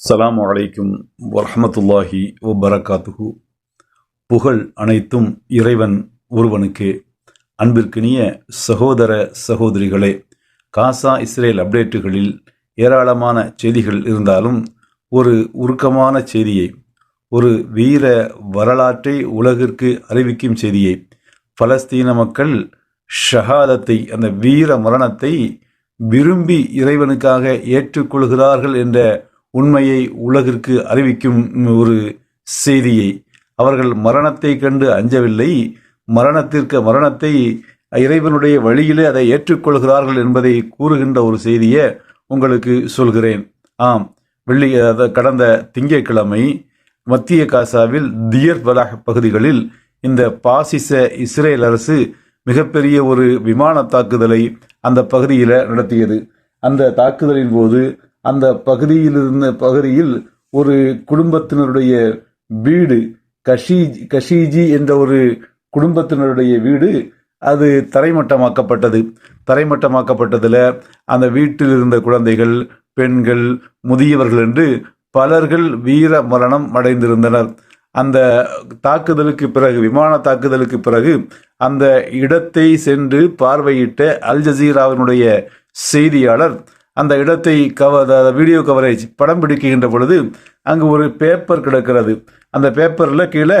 அஸ்ஸலாமு அலைக்கும் வரமத்துல்லாஹி வபரகாத்துஹு புகழ் அனைத்தும் இறைவன் ஒருவனுக்கே. அன்பிற்கினிய சகோதர சகோதரிகளே காசா இஸ்ரேல் அப்டேட்டுகளில் ஏராளமான செய்திகள் இருந்தாலும் ஒரு உருக்கமான செய்தியை ஒரு வீர வரலாற்றை உலகிற்கு அறிவிக்கும் செய்தியை பலஸ்தீன மக்கள் ஷஹாதத்தை அந்த வீர மரணத்தை விரும்பி இறைவனுக்காக ஏற்றுக்கொள்கிறார்கள் என்ற உண்மையை உலகிற்கு அறிவிக்கும் ஒரு செய்தியை. அவர்கள் மரணத்தை கண்டு அஞ்சவில்லை. மரணத்திற்கு மரணத்தை இறைவனுடைய வழியிலே அதை ஏற்றுக்கொள்கிறார்கள் என்பதை கூறுகின்ற ஒரு செய்தியை உங்களுக்கு சொல்கிறேன். ஆம் வெள்ளி கடந்த திங்கட்கிழமை மத்திய காசாவில் தியர் பலாஹ் பகுதிகளில் இந்த பாசிச இஸ்ரேல் அரசு மிகப்பெரிய ஒரு விமான தாக்குதலை அந்த பகுதியில் நடத்தியது. அந்த தாக்குதலின் போது அந்த பகுதியில் இருந்த பகுதியில் ஒரு குடும்பத்தினருடைய வீடு கஷி கஷீஜி என்ற ஒரு குடும்பத்தினருடைய வீடு அது தரைமட்டமாக்கப்பட்டது. தரைமட்டமாக்கப்பட்டதில் அந்த வீட்டில் இருந்த குழந்தைகள் பெண்கள் முதியவர்கள் என்று பலர்கள் வீர மரணம் அடைந்திருந்தனர். அந்த தாக்குதலுக்கு பிறகு விமான தாக்குதலுக்கு பிறகு அந்த இடத்தை சென்று பார்வையிட்ட அல் ஜசீராவினுடைய செய்தியாளர் அந்த இடத்தை கவ வீடியோ கவரேஜ் படம் பிடிக்கின்ற பொழுது அங்கு ஒரு பேப்பர் கிடக்கிறது. அந்த பேப்பரில் கீழே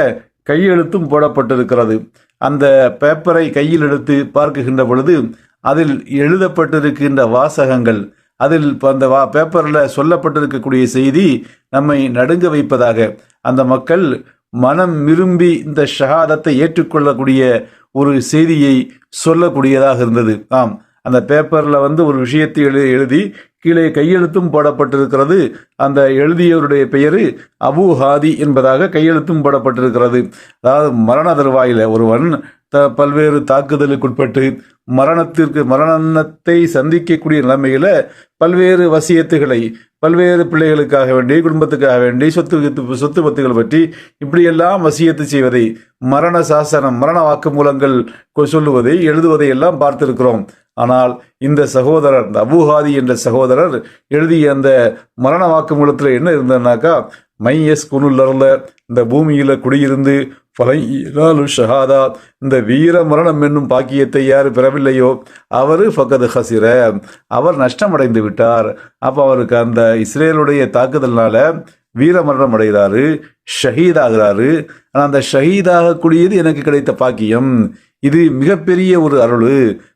கையெழுத்தும் போடப்பட்டிருக்கிறது. அந்த பேப்பரை கையில் எடுத்து பார்க்குகின்ற பொழுது அதில் எழுதப்பட்டிருக்கின்ற வாசகங்கள் அதில் இப்போ அந்த வா பேப்பரில் சொல்லப்பட்டிருக்கக்கூடிய செய்தி நம்மை நடுங்க வைப்பதாக. அந்த மக்கள் மனம் விரும்பி இந்த ஷஹாதத்தை ஏற்றுக்கொள்ளக்கூடிய ஒரு செய்தியை சொல்லக்கூடியதாக இருந்தது. ஆம். அந்த பேப்பரில் வந்து ஒரு விஷயத்தை எழு எழுதி கீழே கையெழுத்தும் போடப்பட்டிருக்கிறது. அந்த எழுதியவருடைய பெயர் அபு ஹாதி என்பதாக கையெழுத்தும் போடப்பட்டிருக்கிறது. அதாவது மரண தருவாயில் ஒருவன் த பல்வேறு தாக்குதலுக்குட்பட்டு மரணத்திற்கு மரணத்தை சந்திக்கக்கூடிய நிலைமையில் பல்வேறு வசியத்துகளை பல்வேறு பிள்ளைகளுக்காக வேண்டி குடும்பத்துக்காக வேண்டி சொத்து சொத்து பத்துகள் பற்றி இப்படியெல்லாம் வசியத்து செய்வதை மரண சாசனம் மரண வாக்குமூலங்கள் கொ- சொல்லுவதை எழுதுவதை எல்லாம் பார்த்திருக்கிறோம். ஆனால் இந்த சகோதரர் இந்த அபுஹாதி என்ற சகோதரர் எழுதிய அந்த மரண வாக்குமூலத்தில் என்ன இருந்ததுனாக்கா மையஸ் குனுல்லர்ல இந்த பூமியில் குடியிருந்து பலையிலாலு ஷஹாதா இந்த வீர மரணம் என்னும் பாக்கியத்தை யார் பெறவில்லையோ அவர் ஃபகது ஹசிர அவர் நஷ்டமடைந்து விட்டார். அப்போ அவருக்கு அந்த இஸ்ரேலுடைய தாக்குதல்னால வீர மரணம் அடைகிறாரு ஷஹீதாகிறாரு. ஆனால் அந்த ஷஹீதாகக்கூடியது எனக்கு கிடைத்த பாக்கியம். இது மிகப்பெரிய ஒரு அருள்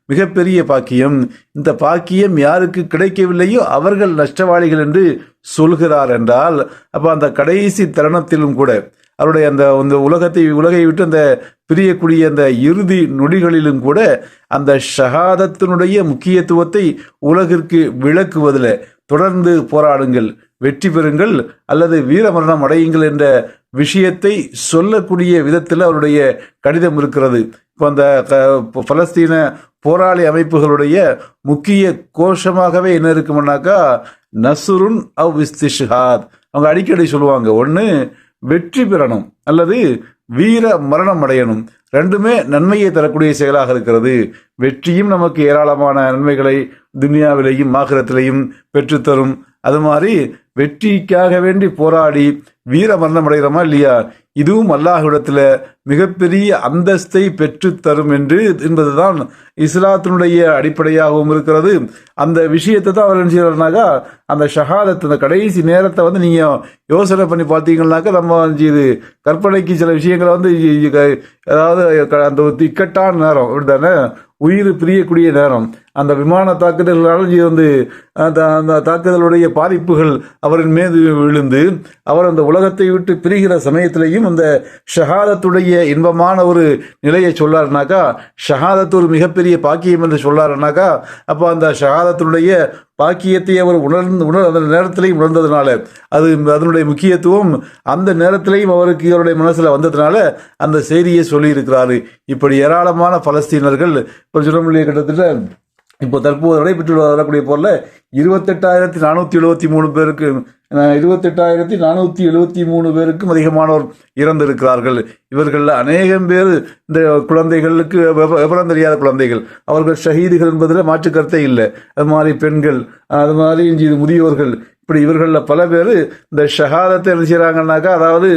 மிகப்பெரிய பாக்கியம். இந்த பாக்கியம் யாருக்கு கிடைக்கவில்லையோ அவர்கள் நஷ்டவாளிகள் என்று சொல்கிறார் என்றால் அப்போ அந்த கடைசி தருணத்திலும் கூட அவருடைய அந்த அந்த உலகத்தை உலகை விட்டு அந்த பிரியக்கூடிய அந்த இறுதி நொடிகளிலும் கூட அந்த ஷஹாதத்தினுடைய முக்கியத்துவத்தை உலகிற்கு விளக்குவதில் தொடர்ந்து போராடுங்கள் வெற்றி பெறுங்கள் அல்லது வீரமரணம் அடையுங்கள் என்ற விஷயத்தை சொல்லக்கூடிய விதத்தில் அவருடைய கடிதம் இருக்கிறது. இப்போ அந்த பலஸ்தீன போராளி அமைப்புகளுடைய முக்கிய கோஷமாகவே என்ன இருக்குமுன்னாக்கா நசுருன் அவ் இஸ்திஷ்ஹாத். அவங்க அடிக்கடி சொல்லுவாங்க ஒன்று வெற்றி பெறணும் அல்லது வீர மரணம் அடையணும் ரெண்டுமே நன்மையை தரக்கூடிய செயலாக இருக்கிறது. வெற்றியும் நமக்கு ஏராளமான நன்மைகளை துனியாவிலேயும் ஆகிரத்திலையும் பெற்றுத்தரும். அது மாதிரி வெற்றிக்காக வேண்டி போராடி வீர மரணம் அடைகிறோமா இல்லையா? இதுவும் அல்லாஹ்விடத்தில் மிகப்பெரிய அந்தஸ்தை பெற்றுத்தரும் என்று என்பதுதான் இஸ்லாத்தினுடைய அடிப்படையாகவும் இருக்கிறது. அந்த விஷயத்தை தான் அவர் என்ன செய்யறாருனாக்கா அந்த ஷஹாதத் அந்த கடைசி நேரத்தை வந்து நீங்க யோசனை பண்ணி பார்த்தீங்கன்னாக்கா நம்ம இது கற்பனைக்கு சில விஷயங்களை வந்து க- அதாவது அந்த ஒரு இக்கட்டான நேரம் அப்படித்தானே? உயிர் பிரியக்கூடிய நேரம். அந்த விமான தாக்குதல்களால் வந்து அந்த அந்த தாக்குதலுடைய பாதிப்புகள் அவரின் மீது விழுந்து அவர் அந்த உலகத்தை விட்டு பிரிகிற சமயத்திலையும் அந்த ஷஹாதத்துடைய இன்பமான ஒரு நிலையை சொல்லாருனாக்கா ஷஹாதத்து ஒரு மிகப்பெரிய பாக்கியம் என்று சொல்லாருனாக்கா அப்போ அந்த ஷஹாதத்தினுடைய பாக்கியத்தை அவர் உணர்ந்து உணர் அந்த நேரத்திலையும் உணர்ந்ததுனால அது அதனுடைய முக்கியத்துவம் அந்த நேரத்திலையும் அவருக்கு இவருடைய மனசில் வந்ததுனால அந்த செய்தியை சொல்லியிருக்கிறாரு. இப்படி ஏராளமான பலஸ்தீனர்கள் இப்போ சொல்ல கிட்டத்தட்ட இப்போ தற்போது நடைபெற்று வரக்கூடிய போரில் இருபத்தெட்டாயிரத்தி நானூற்றி எழுபத்தி மூணு பேருக்கு இருபத்தெட்டாயிரத்தி நானூற்றி எழுபத்தி மூணு பேருக்கும் அதிகமானோர் இறந்திருக்கிறார்கள். இவர்களில் அநேகம் பேர் இந்த குழந்தைகளுக்கு விவரம் தெரியாத குழந்தைகள். அவர்கள் ஷஹீதுகள் என்பதில் மாற்றுக்கருத்தே இல்லை. அது மாதிரி பெண்கள் அது மாதிரி இது முதியோர்கள். இப்படி இவர்களில் பல பேர் இந்த ஷஹாதத்தை என்ன செய்கிறாங்கன்னாக்கா அதாவது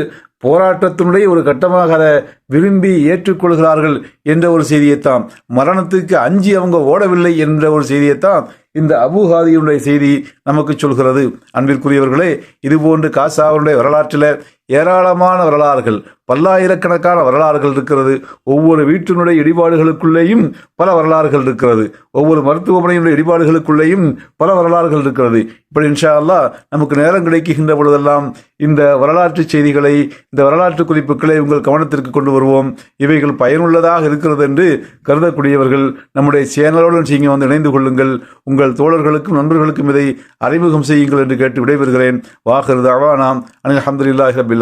போராட்டத்தினுடைய ஒரு கட்டமாக அதை விரும்பி ஏற்றுக்கொள்கிறார்கள் என்ற ஒரு செய்தியைத்தான். மரணத்துக்கு அஞ்சு அவங்க ஓடவில்லை என்ற ஒரு செய்தியைத்தான் இந்த அபுஹாதியினுடைய செய்தி நமக்கு சொல்கிறது. அன்பிற்குரியவர்களே இதுபோன்று காசாவுடைய வரலாற்றில் ஏராளமான வரலாறுகள் பல்லாயிரக்கணக்கான வரலாறுகள் இருக்கிறது. ஒவ்வொரு வீட்டினுடைய இடிபாடுகளுக்குள்ளேயும் பல வரலாறுகள் இருக்கிறது. ஒவ்வொரு மருத்துவமனையினுடைய இடிபாடுகளுக்குள்ளேயும் பல வரலாறுகள் இருக்கிறது. இப்படி இன்ஷா அல்லாஹ் நமக்கு நேரம் கிடைக்கின்ற பொழுதெல்லாம் இந்த வரலாற்று செய்திகளை இந்த வரலாற்று குறிப்புகளை உங்கள் கவனத்திற்கு கொண்டு வருவோம். இவைகள் பயனுள்ளதாக இருக்கிறது என்று கருதக்கூடியவர்கள் நம்முடைய சேனலோடு நீங்கள் வந்து இணைந்து கொள்ளுங்கள். உங்கள் தோழர்களுக்கும் நண்பர்களுக்கும் இதை அறிமுகம் செய்யுங்கள் என்று கேட்டு விடைபெறுகிறேன். வாஹர் அவானாம் அனில் அஹமதுல்லாஹி ரபில்லால்